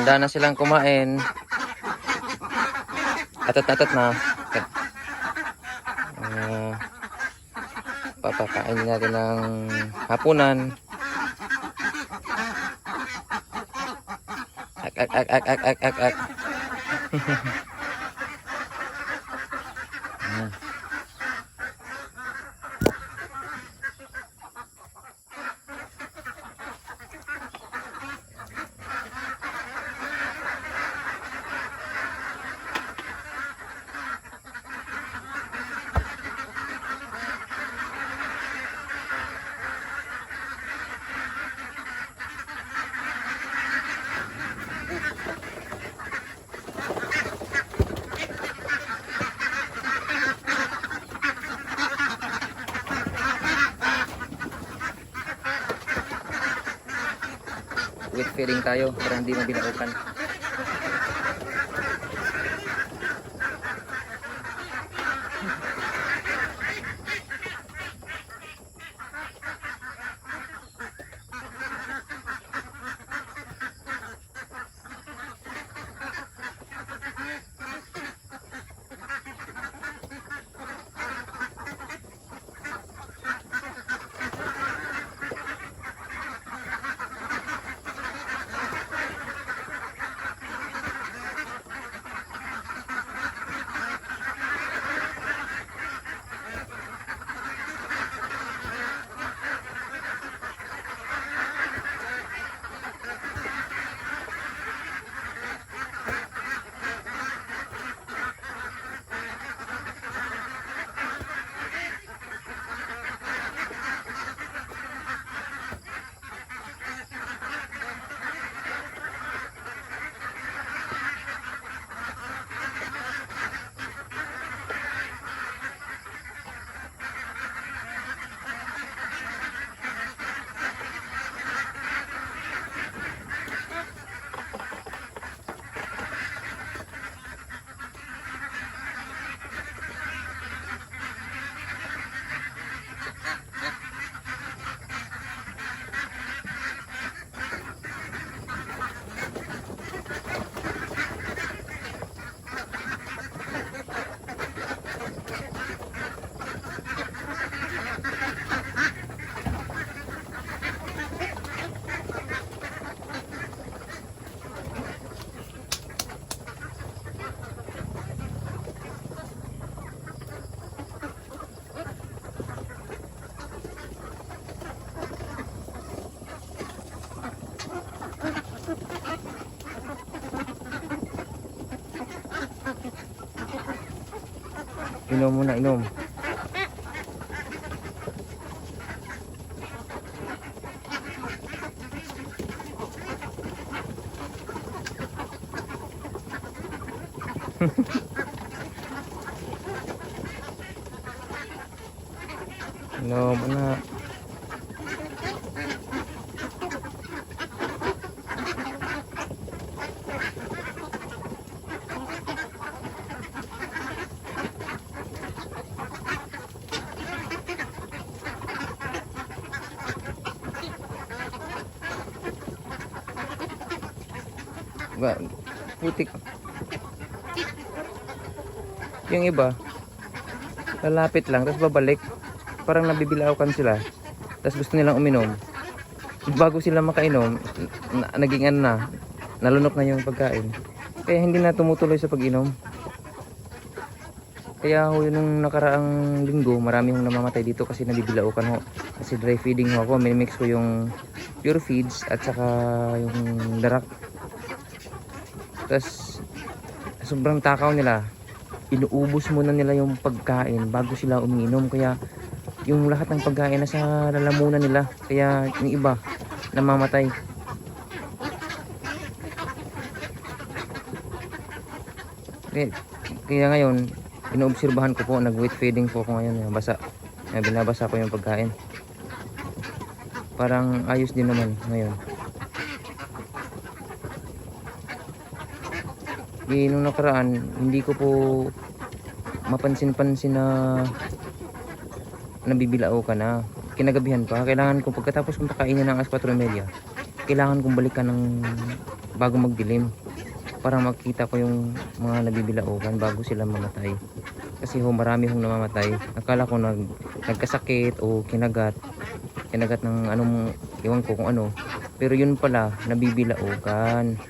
handa na silang kumain. Atat na atat na. Uh, papakain natin ng hapunan. Ak ak ak ak ak ak ak Feeding tayo para hindi mabinaukan. Inom muna, inom. inom muna. Putik. Yung iba, lalapit lang, tapos babalik. Parang nabibilaukan sila. Tapos gusto nilang uminom. Bago sila makainom, na- naging ano na, nalunok na yung pagkain. Kaya hindi na tumutuloy sa pag-inom. Kaya ho, nung nakaraang linggo, marami hong namamatay dito kasi nabibilaukan ho. Kasi dry feeding ho ako, minimix ko yung pure feeds at saka yung darak Tapos, sobrang takaw nila. Inuubos muna nila yung pagkain bago sila umiinom. Kaya, yung lahat ng pagkain nasa lalamunan nila. Kaya, yung iba, namamatay. Kaya, kaya ngayon, inoobserbahan ko po, nag-wet feeding po ako ngayon. Basa. Kaya binabasa ko yung pagkain. Parang ayos din naman ngayon. Eh, nung nakaraan, hindi ko po mapansin-pansin na nabibilao ka na. Kinagabihan pa. Kailangan ko pagkatapos kong pakainin ng alas 4 media, kailangan kong balikan ng bago magdilim para makita ko yung mga nabibilaukan bago sila mamatay. Kasi ho marami hong namamatay. Akala ko nag, nagkasakit o kinagat. Kinagat ng anong iwan ko kung ano. Pero yun pala nabibilaukan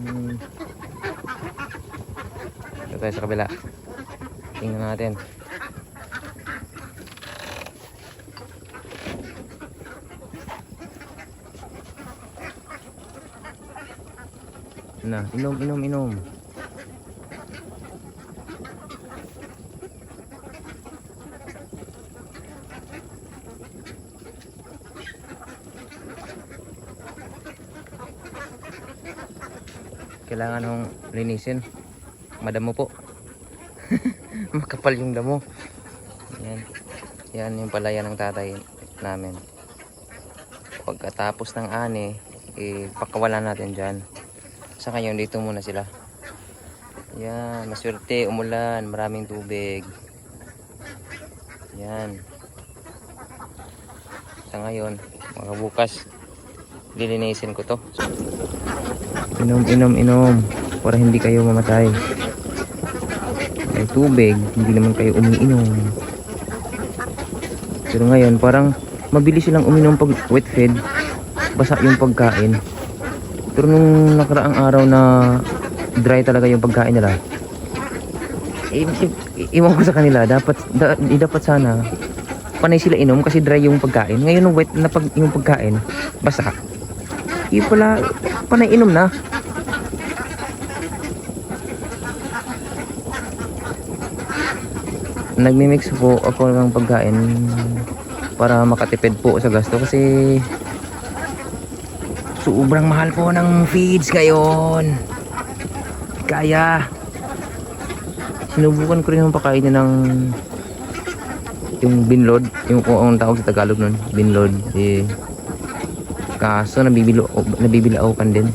hmm. Ito tayo sa kabila. Tingnan natin. Na. Inom inom inom kailangan hong linisin. Madamo po. Makapal yung damo. Yan. Yan yung palaya ng tatay namin. Pagkatapos ng ani pakawalan natin dyan. Sa ngayon dito muna sila. Yan maswerte umulan maraming tubig. Yan. Sa ngayon mga bukas lilinisin ko to. Inom inom inom para hindi kayo mamatay. May tubig hindi naman kayo umiinom. Pero ngayon parang mabilis silang uminom pag wet fed basa yung pagkain. Pero nung nakaraang araw na dry talaga yung pagkain nila iwan ko sa kanila dapat da, dapat sana panay sila inom kasi dry yung pagkain. Ngayon nung wet na pag, yung pagkain basa yung pala panay inom na. Nagmimix po ako ng pagkain para makatipid po sa gasto kasi sobrang mahal po ng feeds ngayon. Kaya sinubukan ko rin yung pakainin ng yung binlod yung kung ang tawag sa Tagalog nun binlod eh kaso nabibilo nabibilaukan din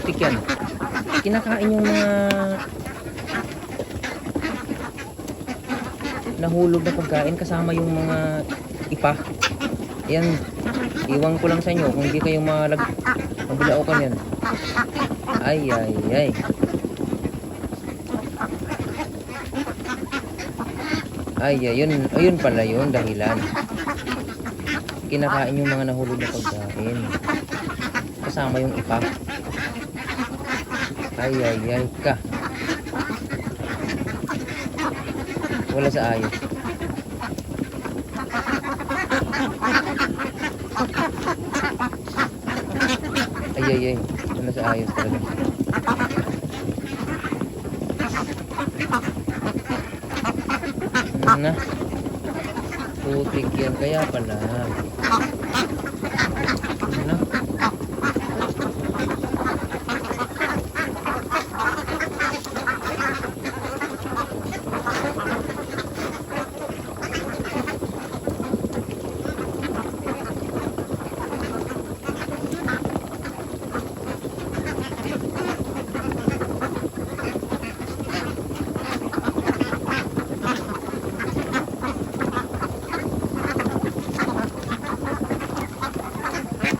Putik yan. Kinakain yung mga nahulog na pagkain kasama yung mga ipa. Yan. Iwan ko lang sa inyo kung hindi kayo malag mabilaukan yan. Ay ay ay. Ay, ayun, ayun pala yun dahilan. Kinakain yung mga nahulog na pagkain kasama yung ipa. Ay, ay, ay ka. Wala sa ayos. Ay, ay, ay. Wala sa ayos talaga. Ano na? Putik yan. Kaya pala.